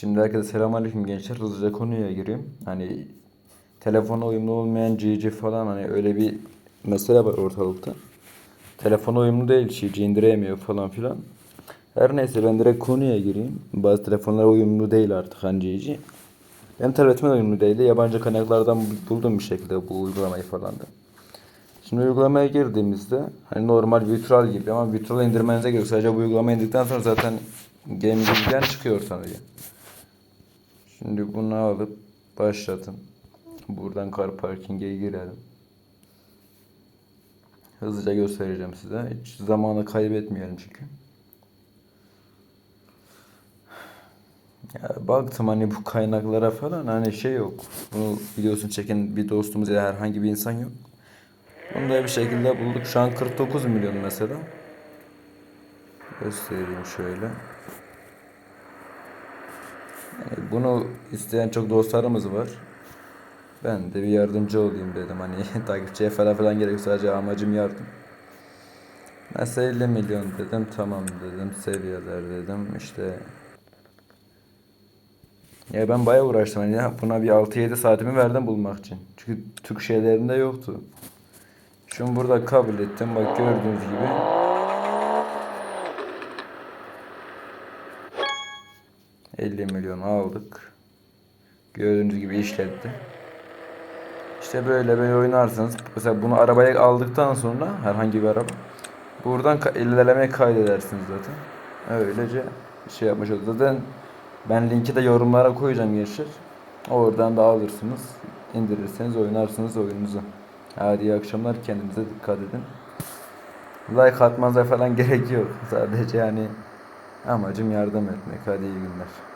Şimdi herkese selamünaleyküm gençler. Hızlıca konuya gireyim. Hani telefona uyumlu olmayan GC falan hani öyle bir mesele var ortalıkta. Telefona uyumlu değil, şey indiremiyor falan filan. Her neyse ben direkt konuya gireyim. Bazı telefonlara uyumlu değil artık hani GC. Benim tabletime uyumlu değildi. Yabancı kaynaklardan buldum bir şekilde bu uygulamayı falan da. Şimdi uygulamaya girdiğimizde hani normal Virtual gibi ama Virtual indirmenize gerek. Sadece bu uygulamayı indirdikten sonra zaten Gaming'den çıkıyor sanırım. Şimdi bunu alıp başlatın. Buradan car parking'e girelim. Hızlıca göstereceğim size. Hiç zamanı kaybetmeyelim çünkü. Ya baktım hani bu kaynaklara falan hani şey yok. Bunu videosunu çeken bir dostumuz ya herhangi bir insan yok. Bunu da bir şekilde bulduk. Şu an 49 milyon mesela. Göstereyim şöyle. Bunu isteyen çok dostlarımız var. Ben de bir yardımcı olayım dedim. Hani takipçiye falan falan gerek. Sadece amacım yardım. Mesela 50 milyon dedim. Tamam dedim. Seviyeler dedim. İşte ya ben bayağı uğraştım. Hani buna bir 6-7 saatimi verdim bulmak için. Çünkü Türk şeylerinde yoktu. Şunu burada kabul ettim. Bak gördüğünüz gibi. ...50 milyon aldık. Gördüğünüz gibi işletti. İşte böyle böyle oynarsınız. Mesela bunu arabaya aldıktan sonra herhangi bir araba buradan ilerlemeye kaydedersiniz zaten. Öylece şey yapmış oldu. Zaten ben linki de yorumlara koyacağım gençler. Oradan da alırsınız. indirirseniz oynarsınız oyununuzu. Hadi iyi akşamlar. Kendinize dikkat edin. Like atmanıza falan gerek yok. Sadece yani amacım yardım etmek. Hadi iyi günler.